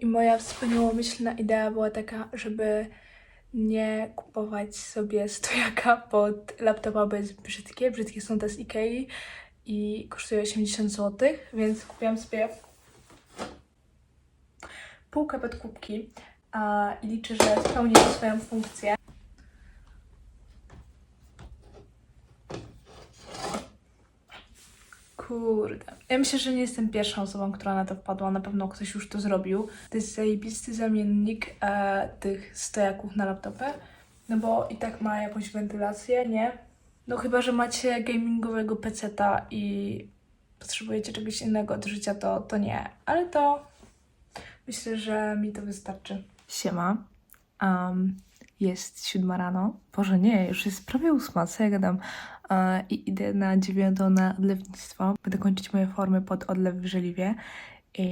I moja wspaniałomyślna idea była taka, żeby nie kupować sobie stojaka pod laptopa, bo jest brzydkie. Brzydkie są te z Ikei i kosztuje 80 zł, więc kupiłam sobie półkę pod kubki a, i liczę, że spełni to swoją funkcję. Kurde. Ja myślę, że nie jestem pierwszą osobą, która na to wpadła. Na pewno ktoś już to zrobił. To jest zajebisty zamiennik e, tych stojaków na laptopy. No bo i tak ma jakąś wentylację, nie? No chyba, że macie gamingowego peceta i potrzebujecie czegoś innego od życia, to, to nie. Ale to myślę, że mi to wystarczy. Siema. Um, jest siódma rano. Boże nie, już jest prawie ósma, co ja gadam. E, I idę na dziewiątą na odlewnictwo. Będę kończyć moje formy pod odlew w żeliwie. I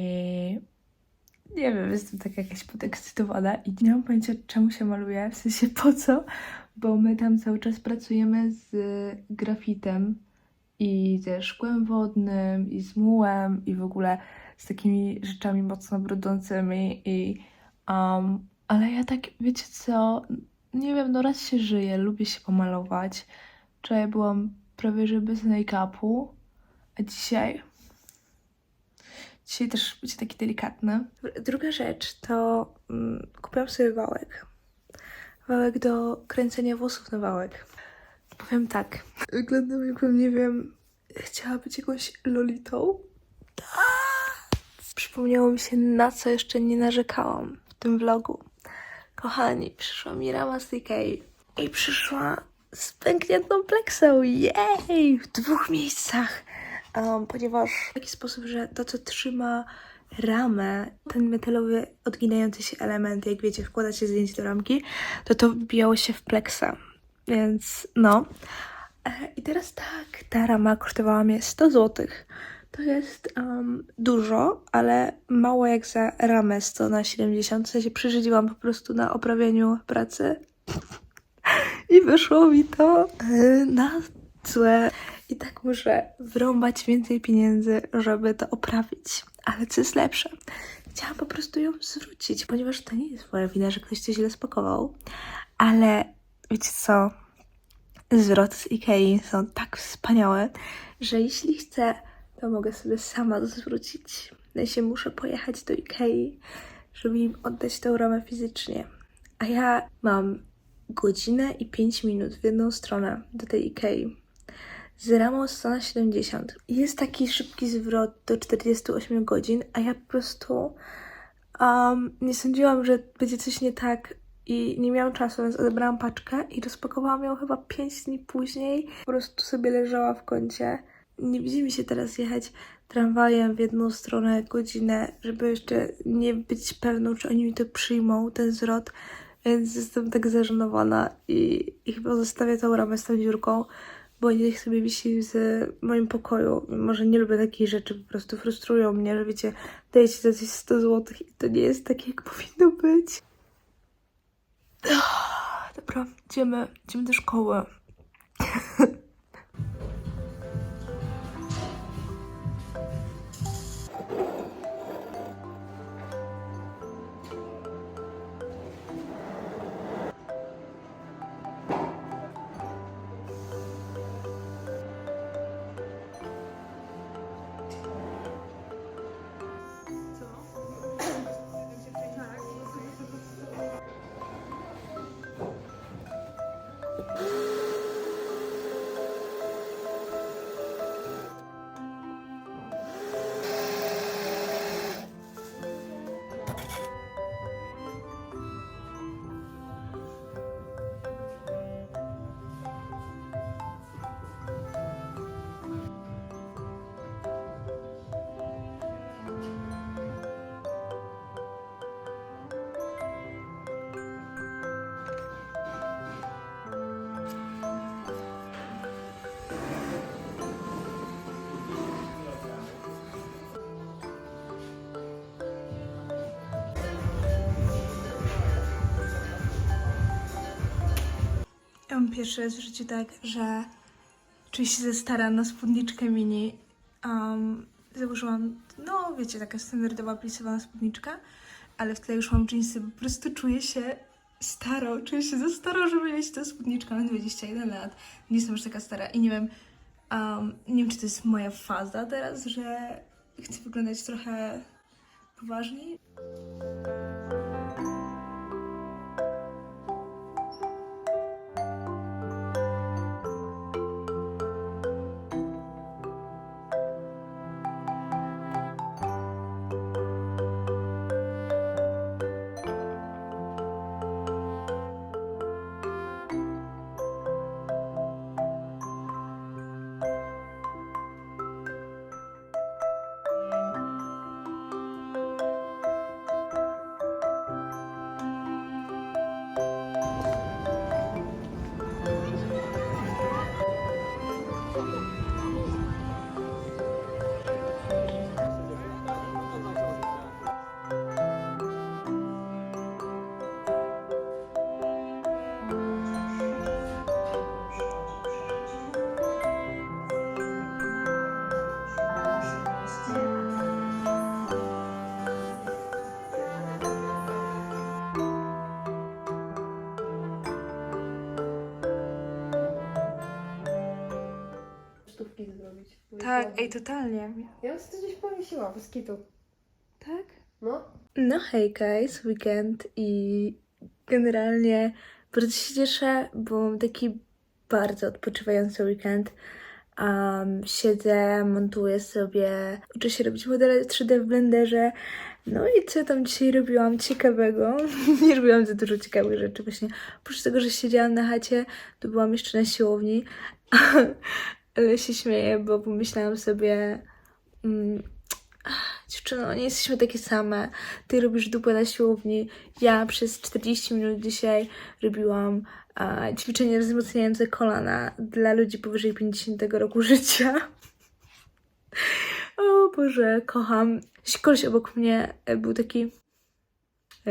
nie wiem, jestem tak jakaś podekscytowana i nie mam pojęcia czemu się maluję, w sensie po co, bo my tam cały czas pracujemy z grafitem i ze szkłem wodnym i z mułem i w ogóle z takimi rzeczami mocno brudzącymi i um, ale ja tak, wiecie co, nie wiem, no raz się żyje, lubię się pomalować. Wczoraj byłam prawie że bez make-upu, a dzisiaj Dzisiaj też będzie taki delikatny. Druga rzecz to mm, kupiłam sobie wałek. Wałek do kręcenia włosów na wałek. Powiem tak, wyglądam jakbym, nie wiem, chciała być jakąś lolitą. Przypomniało mi się, na co jeszcze nie narzekałam w tym vlogu. Kochani, przyszła mi rama z Ikei i przyszła z pękniętą pleksą. Jej! W dwóch miejscach. Um, ponieważ w taki sposób, że to, co trzyma ramę, ten metalowy, odginający się element, jak wiecie, wkładacie zdjęcie do ramki, to to wbijało się w pleksa. Więc no. E, I teraz tak, ta rama kosztowała mnie 100 zł. To jest um, dużo, ale mało jak za ramę 100 na 70. W sensie przyrzedziłam po prostu na oprawianiu pracy. I wyszło mi to e, na złe. I tak muszę wrąbać więcej pieniędzy, żeby to oprawić. Ale co jest lepsze? Chciałam po prostu ją zwrócić, ponieważ to nie jest moja wina, że ktoś to źle spakował. Ale wiecie co? Zwroty z Ikei są tak wspaniałe, że jeśli chcę, to mogę sobie sama zwrócić. Ja się muszę pojechać do Ikei, żeby im oddać tę ramę fizycznie. A ja mam godzinę i 5 minut w jedną stronę do tej Ikei z ramą 100 na 70. Jest taki szybki zwrot do 48 godzin, a ja po prostu um, nie sądziłam, że będzie coś nie tak i nie miałam czasu, więc odebrałam paczkę i rozpakowałam ją chyba 5 dni później. Po prostu sobie leżała w kącie. Nie widzi mi się teraz jechać tramwajem w jedną stronę godzinę, żeby jeszcze nie być pewną, czy oni mi to przyjmą, ten zwrot. Więc jestem tak zażenowana i, i chyba zostawię tą ramę z tą dziurką, bo niech sobie wisi z moim pokoju. Może nie lubię takich rzeczy, po prostu frustrują mnie, że wiecie, dajecie za coś 100 zł i to nie jest tak, jak powinno być. Dobra, idziemy, idziemy do szkoły. mam pierwszy raz w życiu tak, że czuję się za stara na spódniczkę mini. Um, założyłam, no wiecie, taka standardowa plisowana spódniczka. ale w tle już mam jeansy, po prostu czuję się staro, czuję się za staro, żeby mieć tę spódniczkę, mam 21 lat, nie jestem już taka stara i nie wiem, um, nie wiem, czy to jest moja faza teraz, że chcę wyglądać trochę poważniej. Tak, ej, totalnie. Ja bym sobie gdzieś powiesiła, bez kitu. Tak? No. No hej guys, weekend i generalnie bardzo się cieszę, bo mam taki bardzo odpoczywający weekend. Um, siedzę, montuję sobie, uczę się robić modele 3D w Blenderze. No i co tam dzisiaj robiłam ciekawego? Nie robiłam za dużo ciekawych rzeczy właśnie. Oprócz tego, że siedziałam na chacie, to byłam jeszcze na siłowni. Ale się śmieję, bo pomyślałam sobie... Mm, Dziewczyno, nie jesteśmy takie same. Ty robisz dupę na siłowni. Ja przez 40 minut dzisiaj robiłam a, ćwiczenia wzmacniające kolana dla ludzi powyżej 50 roku życia. O Boże, kocham. Koleś obok mnie e, był taki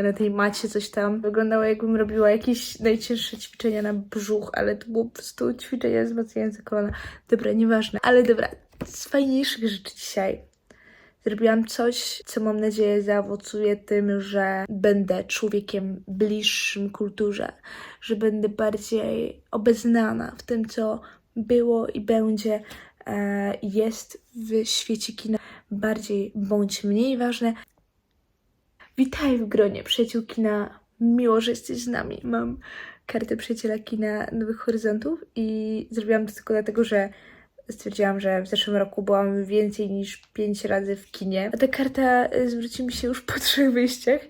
na tej macie coś tam. Wyglądało jakbym robiła jakieś najcięższe ćwiczenia na brzuch, ale to było po prostu ćwiczenia wzmacniające kolana. Dobra, nieważne. Ale dobra, z fajniejszych rzeczy dzisiaj. Zrobiłam coś, co mam nadzieję zaowocuje tym, że będę człowiekiem bliższym kulturze, że będę bardziej obeznana w tym, co było i będzie, e, jest w świecie kina, bardziej bądź mniej ważne. Witaj w gronie przyjaciół kina, miło, że jesteś z nami. Mam kartę przyjaciela kina Nowych Horyzontów i zrobiłam to tylko dlatego, że stwierdziłam, że w zeszłym roku byłam więcej niż 5 razy w kinie. A ta karta y, zwróci mi się już po trzech wyjściach,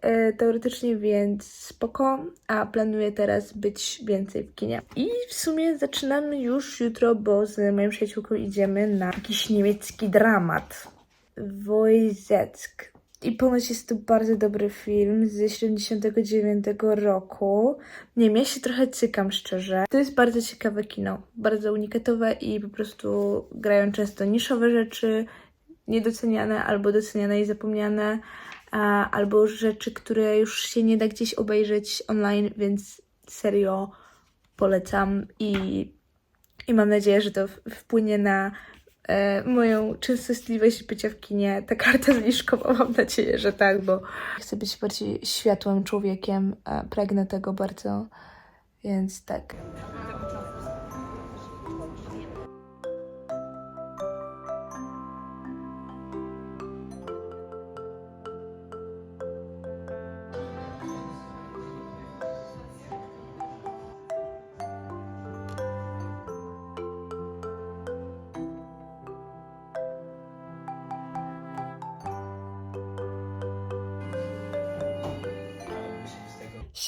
e, teoretycznie, więc spoko. A planuję teraz być więcej w kinie. I w sumie zaczynamy już jutro, bo z moją przyjaciółką idziemy na jakiś niemiecki dramat. Wojzeck. I ponoć jest to bardzo dobry film z 79 roku. Nie wiem, ja się trochę cykam szczerze. To jest bardzo ciekawe kino, bardzo unikatowe i po prostu grają często niszowe rzeczy, niedoceniane albo doceniane i zapomniane, a, albo rzeczy, które już się nie da gdzieś obejrzeć online, więc serio polecam i, i mam nadzieję, że to wpłynie na moją częstotliwość bycia w kinie. Ta karta zniżkowa, mam nadzieję, że tak, bo chcę być bardziej światłym człowiekiem, a pragnę tego bardzo, więc tak.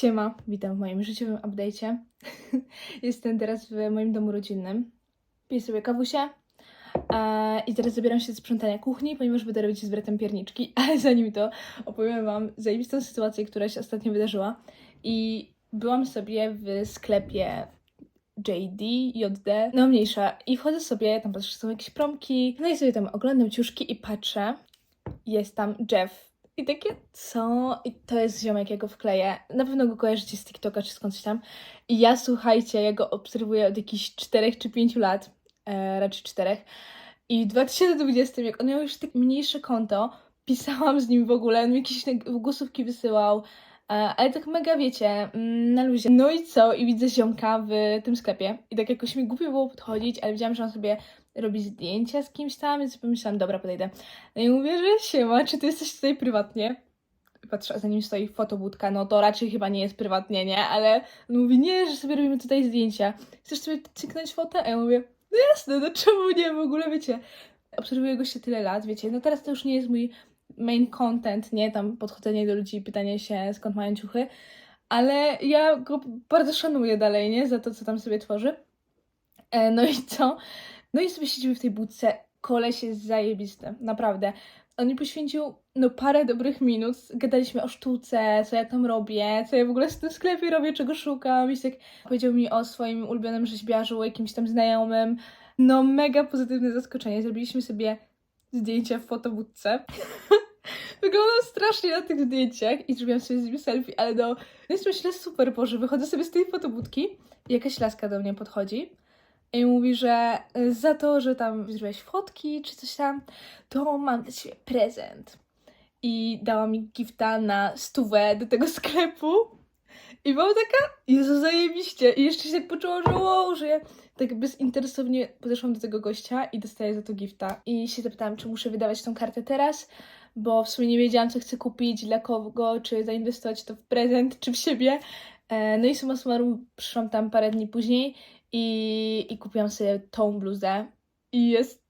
Siema, witam w moim życiowym update'cie. Jestem teraz w moim domu rodzinnym. Piję sobie kawusie e, i teraz zabieram się do sprzątania kuchni, ponieważ będę robić z bratem pierniczki, ale zanim to opowiem Wam zajebistą sytuację, która się ostatnio wydarzyła. I byłam sobie w sklepie JD, JD, no mniejsza. I wchodzę sobie, tam patrzę, są jakieś promki, no i sobie tam oglądam ciuszki i patrzę, jest tam Jeff. I takie, co? I to jest ziomek, ja go wkleję. Na pewno go kojarzycie z TikToka czy skądś tam. I ja, słuchajcie, ja go obserwuję od jakichś 4 czy 5 lat, e, raczej 4. I w 2020, jak on miał już tak mniejsze konto, pisałam z nim w ogóle, on mi jakieś głosówki wysyłał, ale tak mega wiecie, mm, na luzie. No i co? I widzę ziomka w tym sklepie i tak jakoś mi głupio było podchodzić, ale widziałam, że on sobie robi zdjęcia z kimś tam, więc pomyślałam, dobra, podejdę. No i mówię, że siema, czy ty jesteś tutaj prywatnie? Patrzę, za nim stoi fotobudka, no to raczej chyba nie jest prywatnie, nie? Ale on mówi, nie, że sobie robimy tutaj zdjęcia. Chcesz sobie cyknąć fotę? A ja mówię, no jasne, no czemu nie? W ogóle, wiecie, obserwuję go się tyle lat, wiecie, no teraz to już nie jest mój main content, nie? Tam podchodzenie do ludzi pytanie się, skąd mają ciuchy, ale ja go bardzo szanuję dalej, nie? Za to, co tam sobie tworzy. E, no i co? No i sobie siedzimy w tej budce. Koleś jest zajebisty, naprawdę. On mi poświęcił no parę dobrych minut. Gadaliśmy o sztuce, co ja tam robię, co ja w ogóle w tym sklepie robię, czego szukam. I tak powiedział mi o swoim ulubionym rzeźbiarzu, jakimś tam znajomym. No mega pozytywne zaskoczenie. Zrobiliśmy sobie zdjęcia w fotobudce. Wyglądam strasznie na tych zdjęciach i zrobiłam sobie z nim selfie, ale no, więc myślę super, Boże, wychodzę sobie z tej fotobudki i jakaś laska do mnie podchodzi i mówi, że y, za to, że tam zrobiłaś fotki czy coś tam, to mam dla Ciebie prezent. I dała mi gifta na stówę do tego sklepu. I byłam taka, Jezu, zajebiście. I jeszcze się tak poczułam, że wow, że ja tak bezinteresownie podeszłam do tego gościa i dostaję za to gifta. I się zapytałam, czy muszę wydawać tą kartę teraz, bo w sumie nie wiedziałam, co chcę kupić, dla kogo, czy zainwestować to w prezent, czy w siebie. E, No i summa summarum przyszłam tam parę dni później i, i kupiłam sobie tą bluzę. I jest...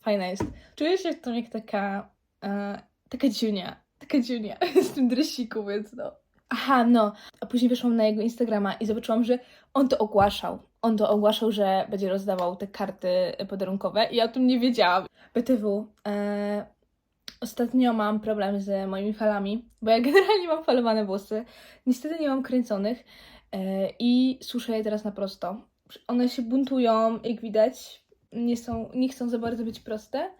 Fajna jest. Czuję się w tym jak taka... E, taka dziunia. Taka dziunia z tym dresiku, więc no. Aha, no. A później wyszłam na jego Instagrama i zobaczyłam, że on to ogłaszał. On to ogłaszał, że będzie rozdawał te karty podarunkowe i ja o tym nie wiedziałam. BTW, e, ostatnio mam problem z moimi falami, bo ja generalnie mam falowane włosy. Niestety nie mam kręconych e, i suszę je teraz na prosto. One się buntują, jak widać. Nie, są, nie chcą za bardzo być proste.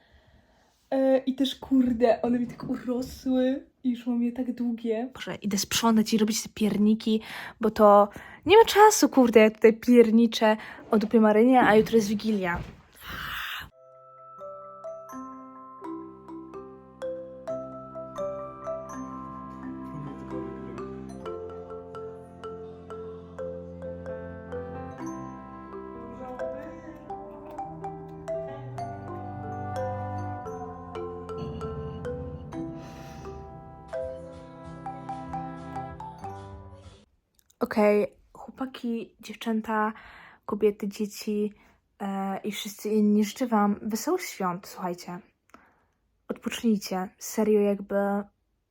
E, I też kurde, one mi tak urosły i mam je tak długie. Boże, idę sprzątać i robić te pierniki, bo to nie ma czasu, kurde, ja tutaj pierniczę o dupie Marynie, a jutro jest Wigilia. Okej, chłopaki, dziewczęta, kobiety, dzieci e, i wszyscy inni życzę wam wesołych świąt, słuchajcie. Odpocznijcie. Serio, jakby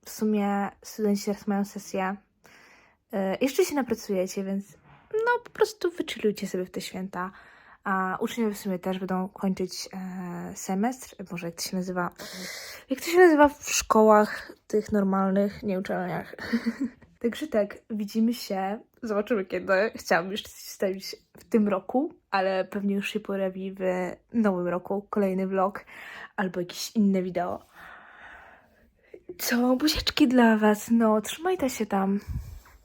w sumie studenci teraz mają sesję. E, jeszcze się napracujecie, więc no po prostu wyczylujcie sobie w te święta. A uczniowie w sumie też będą kończyć e, semestr. Może jak to się nazywa? Jak to się nazywa w szkołach tych normalnych, nie uczelniach? Także tak, widzimy się. Zobaczymy kiedy. Jeszcze coś wstawić w tym roku, ale pewnie już się pojawi w nowym roku kolejny vlog albo jakieś inne wideo. Co? Buziaczki dla Was. No, trzymajcie się tam.